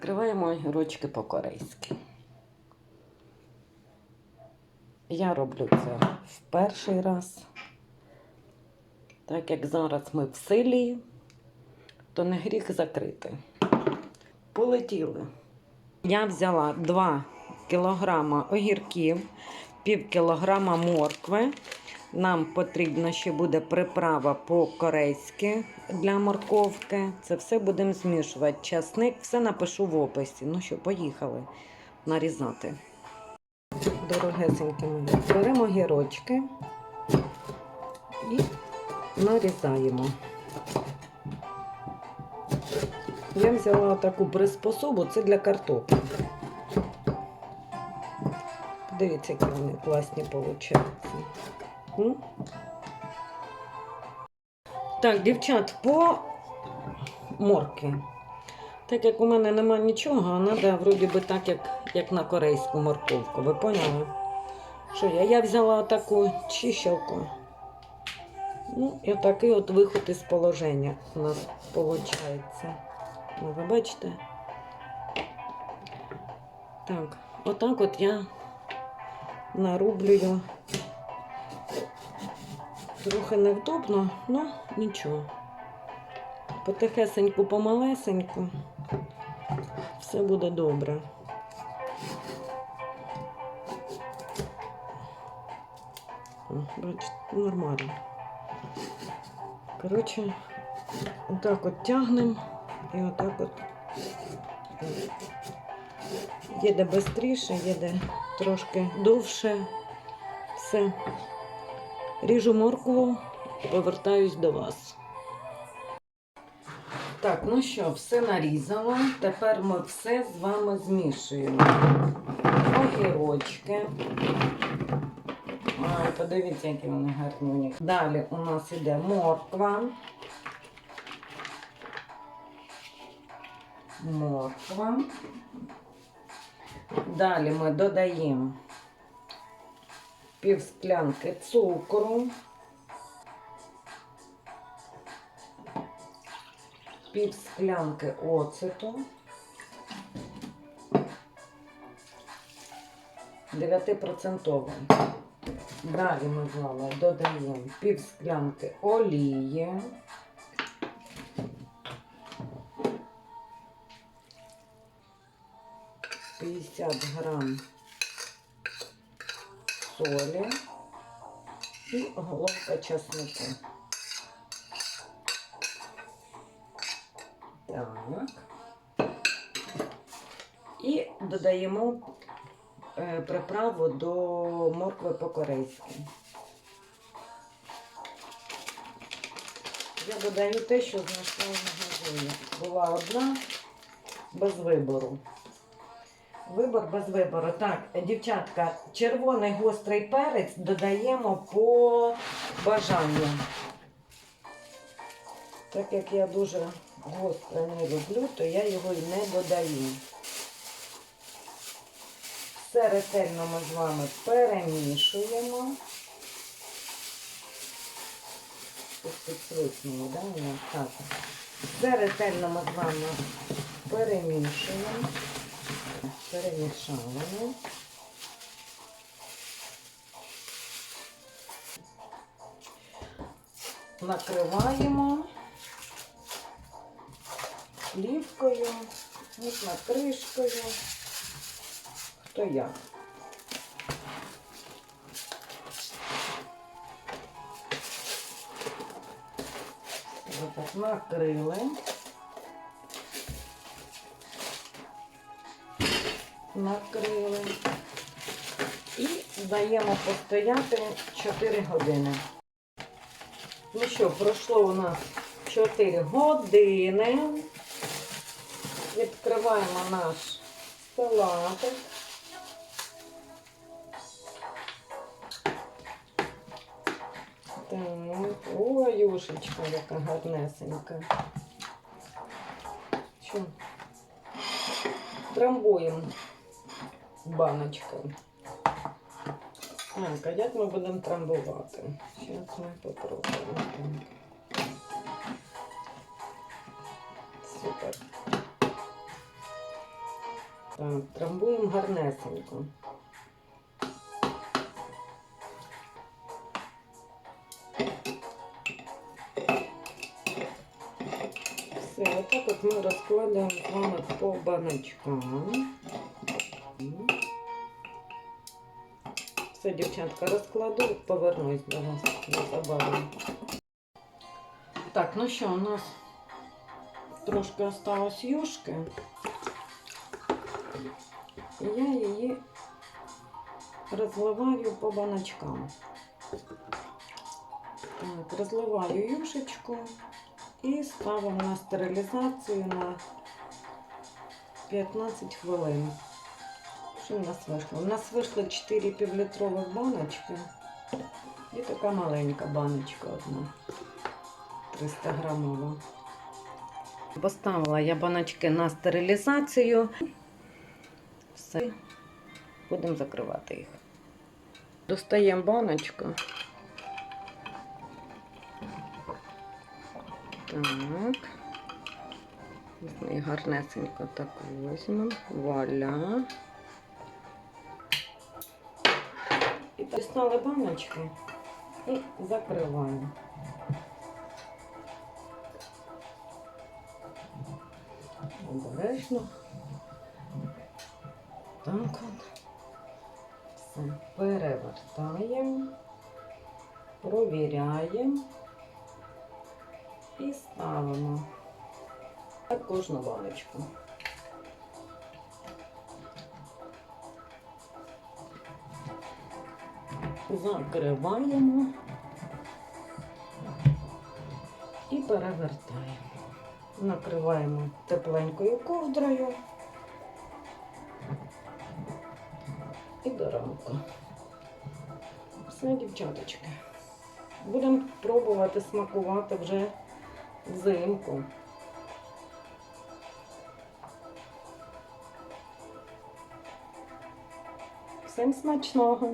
Відкриваємо огірочки по-корейськи. Я роблю це в перший раз. Так як зараз ми в селі, то не гріх закрити. Полетіли. Я взяла 2 кілограма огірків, пів кілограма моркви. Нам потрібна ще буде приправа по-корейськи для морковки. Це все будемо змішувати. Часник, все напишу в описі. Ну що, поїхали нарізати. Дорогесенькі мої. Беремо гірочки і нарізаємо. Я взяла таку приспособу, це для картоплі. Подивіться, які вони класні виходять. М? Так, дівчат, по морки. Так як у мене нема нічого, а треба вроді би так, як, як на корейську морковку. Ви поняли? Що я? Я взяла таку чищалку. Ну, і такий от виход із положення у нас виходить. Ну, ви бачите? Так, отак от я нарублюю. Трохи невдобно, але нічого. Потихесеньку, помалесеньку. Все буде добре. Бачите, нормально. Коротше, отак от тягнемо і отак от. Їде швидше, їде трошки довше. Все. Ріжу моркву, повертаюсь до вас. Так, ну що, все нарізала. Тепер ми все з вами змішуємо. Огірочки. Ай, подивіться, які вони гарні. Далі у нас іде морква. Морква. Далі ми додаємо пів склянки цукру, пів склянки оцету, 9%. Далі ми з вами додаємо пів склянки олії. П'ятдесят грам солі і головка чеснику. Так. І додаємо е, приправу до моркви по-корейськи. Я додаю те, що знайшла в магазині. Була одна без вибору. Вибор без вибору. Так, дівчатка, червоний гострий перець додаємо по бажанню. Так як я дуже гостро не люблю, то я його і не додаю. Все ретельно ми з вами перемішуємо. Підсвиснуло, да, так. Все ретельно ми з вами перемішуємо. Перемішали. Накриваємо плівкою, можна кришкою. Хто як. Отак накрили. Накрили. І даємо постояти 4 години. Ну що, пройшло у нас 4 години. Відкриваємо наш салатик. Так, ой, юшечка, яка гарнесенька. Що? Трамбуємо баночкою. Так, а як ми будемо трамбувати? Зараз ми попробуємо. Супер. Так, трамбуємо гарнесенько. Все, отак от ми розкладаємо з вами по баночкам. Все, дівчатка, розкладу, повернусь до вас незабаром. Так, ну що, у нас трошки осталось юшки. Я її розливаю по баночкам. Так, розливаю юшечку і ставимо на стерилізацію на 15 хвилин. Що в нас вийшло? У нас вийшло 4 півлітрових баночки і така маленька баночка одна. 300 грамова. Поставила я баночки на стерилізацію. Все. Будемо закривати їх. Достаємо баночку. Так. Ми гарнесенько так візьмемо. Вуаля. Дістали баночки і закриваємо. Обережно. Так от. Все. Перевертаємо, провіряємо і ставимо так кожну баночку. Закриваємо і перевертаємо. Накриваємо тепленькою ковдрою і до ранку. Все, дівчаточки. Будемо пробувати смакувати вже взимку. Всім смачного!